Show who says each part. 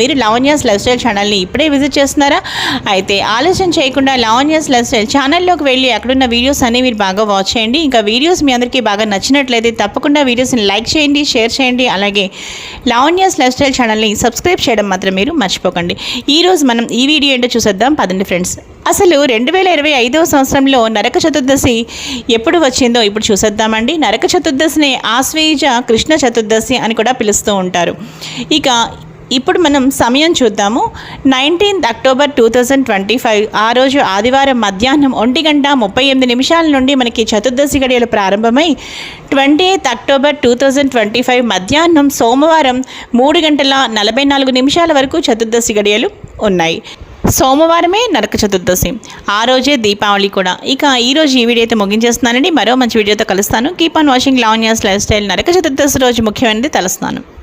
Speaker 1: మీరు Lavanya's lifestyle ఛానల్ని ఇప్పుడే విజిట్ చేస్తున్నారా? అయితే ఆలస్యం చేయకుండా లావణ్యాస్ లైఫ్ స్టైల్ ఛానల్లోకి వెళ్ళి అక్కడున్న వీడియోస్ అన్ని మీరు బాగా వాచ్ చేయండి. ఇంకా వీడియోస్ మీ అందరికీ బాగా నచ్చినట్లయితే తప్పకుండా వీడియోస్ని లైక్ చేయండి షేర్ చేయండి. అలాగే లావణ్యాస్ లైఫ్ స్టైల్ ఛానల్ని సబ్స్క్రైబ్ చేయడం మాత్రం మీరు మర్చిపోకండి. ఈరోజు మనం ఈ వీడియో ఏంటో చూసేద్దాం. పదండి ఫ్రెండ్స్. అసలు రెండు వేల ఇరవై ఐదవ సంవత్సరంలో నరక చతుర్దశి ఎప్పుడు వచ్చిందో ఇప్పుడు చూసేద్దామండి. నరక చతుర్దశిని ఆశ్వేయుజ కృష్ణ చతుర్దశి అని కూడా పిలుస్తూ ఉంటారు. ఇక ఇప్పుడు మనం సమయం చూద్దాము. Nineteenth October two thousand twenty five ఆ రోజు ఆదివారం మధ్యాహ్నం ఒంటి గంట ముప్పై ఎనిమిది నిమిషాల నుండి మనకి చతుర్దశి గడియలు ప్రారంభమై twenty eighth October two thousand twenty five మధ్యాహ్నం సోమవారం మూడు గంటల నలభై నాలుగు నిమిషాల వరకు చతుర్దశి గడియలు ఉన్నాయి. సోమవారమే నరక చతుర్దశి. ఆ రోజే దీపావళి కూడా. ఇక ఈరోజు ఈ వీడియో అయితే ముగించేస్తున్నానండి. మరో మంచి వీడియోతో కలుస్తాను. Keep on watching Lavanya's lifestyle నరక చతుర్దశి రోజు ముఖ్యమైనది తలస్తాను